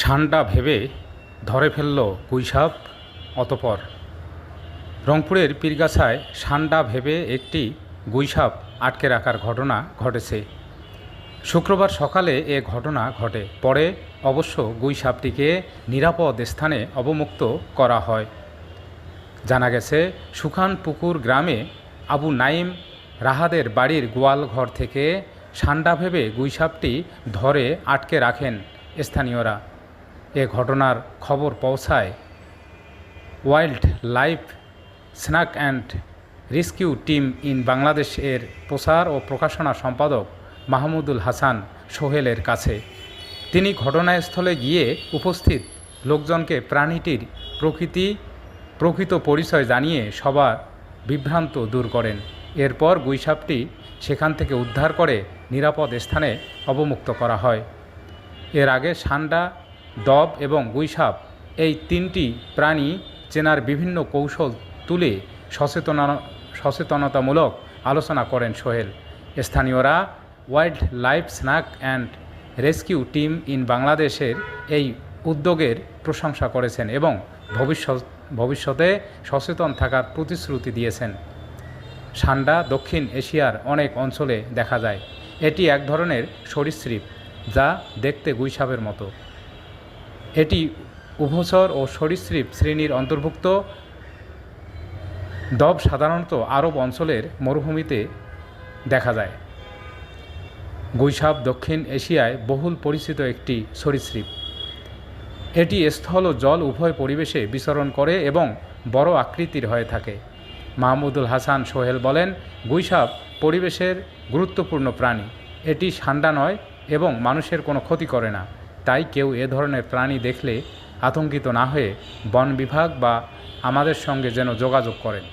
সান্ডা ভেবে ধরে ফেলল গুইসাপ অতপর। রংপুরের পীরগাছায় সান্ডা ভেবে একটি গুইসাপ আটকে রাখার ঘটনা ঘটেছে। শুক্রবার সকালে এ ঘটনা ঘটে। পরে অবশ্য গুইসাপটিকে নিরাপদ স্থানে অবমুক্ত করা হয়। জানা গেছে সুখানপুকুর গ্রামে আবু নাইম রাহাদের বাড়ির গোয়াল ঘর থেকে সান্ডা ভেবে গুইসাপটি ধরে আটকে রাখেন স্থানীয়রা। এ ঘটনার খবর পৌঁছায়। Wildlife, snake and rescue team in Bangladesh এর প্রচার ও প্রকাশনা সম্পাদক মাহমুদুল হাসান সোহেলের কাছে। তিনি ঘটনাস্থলে গিয়ে উপস্থিত লোকজনকে প্রাণীটির প্রকৃতি, প্রকৃত পরিচয় জানিয়ে সবার বিভ্রান্ত দূর করেন। এরপর গুইসাপটি সেখান থেকে উদ্ধার করে নিরাপদ স্থানে অবমুক্ত করা হয়। এর আগে সান্ডা দব এবং গুইসাপ এই তিনটি প্রাণী চেনার বিভিন্ন কৌশল তুলে সচেতনা সচেতনতামূলক আলোচনা করেন সোহেল। স্থানীয়রা wildlife snake and rescue team in বাংলাদেশের এই উদ্যোগের প্রশংসা করেছেন এবং ভবিষ্যৎ ভবিষ্যতে সচেতন থাকার প্রতিশ্রুতি দিয়েছেন। সান্ডা দক্ষিণ এশিয়ার অনেক অঞ্চলে দেখা যায়। এটি এক ধরনের সরীসৃপ যা দেখতে গুইসাপের মতো। এটি উভচর ও সরীসৃপ শ্রেণির অন্তর্ভুক্ত। দব সাধারণত আরব অঞ্চলের মরুভূমিতে দেখা যায়। গুইসাপ দক্ষিণ এশিয়ায় বহুল পরিচিত একটি সরীসৃপ। এটি স্থল ও জল উভয় পরিবেশে বিচরণ করে এবং বড় আকৃতির হয়ে থাকে। মাহমুদুল হাসান সোহেল বলেন গুইসাপ পরিবেশের গুরুত্বপূর্ণ প্রাণী। এটি সান্ডা নয় এবং মানুষের কোনো ক্ষতি করে না। তাই কেউ এ ধরনের প্রাণী দেখলে আতঙ্কিত না হয়ে বন বিভাগ বা আমাদের সঙ্গে যেন যোগাযোগ করেন।